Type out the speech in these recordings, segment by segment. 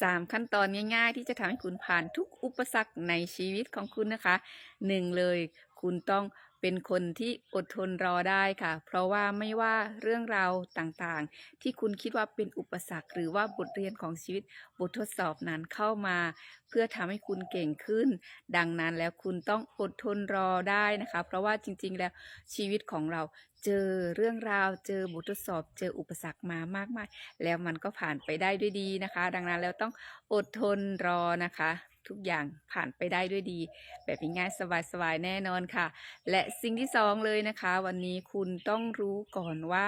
3 ขั้นตอนง่ายๆ ที่จะทำให้คุณผ่านทุกอุปสรรคในชีวิตของคุณนะคะ 1 เลย คุณต้องเป็นคนที่อดทนรอได้ค่ะ เพราะว่าไม่ว่าเรื่องราวต่างๆ ที่คุณคิดว่าเป็นอุปสรรค หรือว่าบทเรียนของชีวิตบททดสอบนั้นเข้ามา เพื่อทำให้คุณเก่งขึ้น ดังนั้นแล้วคุณต้องอดทนรอได้นะคะ เพราะว่าจริงๆแล้วชีวิตของเราเจอเรื่องราว เจอบททดสอบ เจออุปสรรคมามากมายแล้วมันก็ผ่านไปได้ด้วยดีนะคะ ดังนั้นแล้วต้องอดทนรอนะคะ ทุกอย่างผ่านไปได้ด้วยดี แบบง่ายๆสบายๆแน่นอนค่ะ และสิ่งที่สองเลยนะคะ วันนี้คุณต้องรู้ก่อนว่า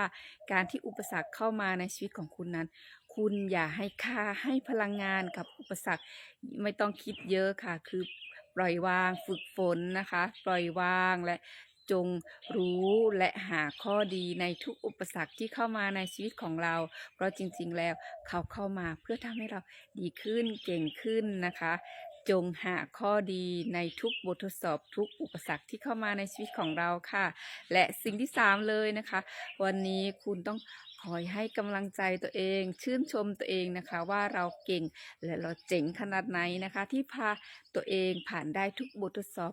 การที่อุปสรรคเข้ามาในชีวิตของคุณนั้น คุณอย่าให้ค่าให้พลังงานกับอุปสรรคไม่ต้องคิดเยอะค่ะ คือปล่อยวางฝึกฝนนะคะ ปล่อยวางและจงรู้และหาข้อดีในทุกอุปสรรคที่เข้ามาในชีวิตของเรา เพราะจริงๆแล้วเขาเข้ามาเพื่อทำให้เราดีขึ้นเก่งขึ้นนะคะ จงหาข้อดีในทุกบททดสอบทุกอุปสรรคที่เข้ามาในชีวิตของเราค่ะ และสิ่งที่สามเลยนะคะ วันนี้คุณต้องคอยให้กำลังใจตัวเอง ชื่นชมตัวเองนะคะ ว่าเราเก่งและเราเจ๋งขนาดไหนนะคะ ที่พาตัวเองผ่านได้ทุกบททดสอบ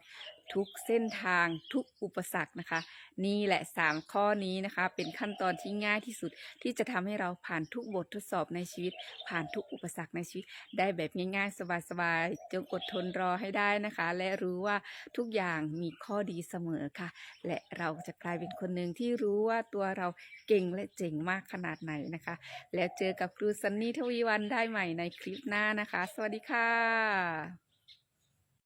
ทุกเส้นทางทุกอุปสรรคนะคะ นี่แหละ 3 ข้อนี้นะคะ เป็นขั้นตอนที่ง่ายที่สุดที่จะทำให้เราผ่านทุกบททดสอบในชีวิต ผ่านทุกอุปสรรคในชีวิต ได้แบบง่ายๆ สบายๆจงอดทนรอให้ได้นะคะ และรู้ว่าทุกอย่างมีข้อดีเสมอค่ะ และเราจะกลายเป็นคนหนึ่งที่รู้ว่าตัวเราเก่งและเจ๋งมากขนาดไหนนะคะ แล้วเจอกับครูซันนี่ทวีวันได้ใหม่ในคลิปหน้านะคะ สวัสดีค่ะ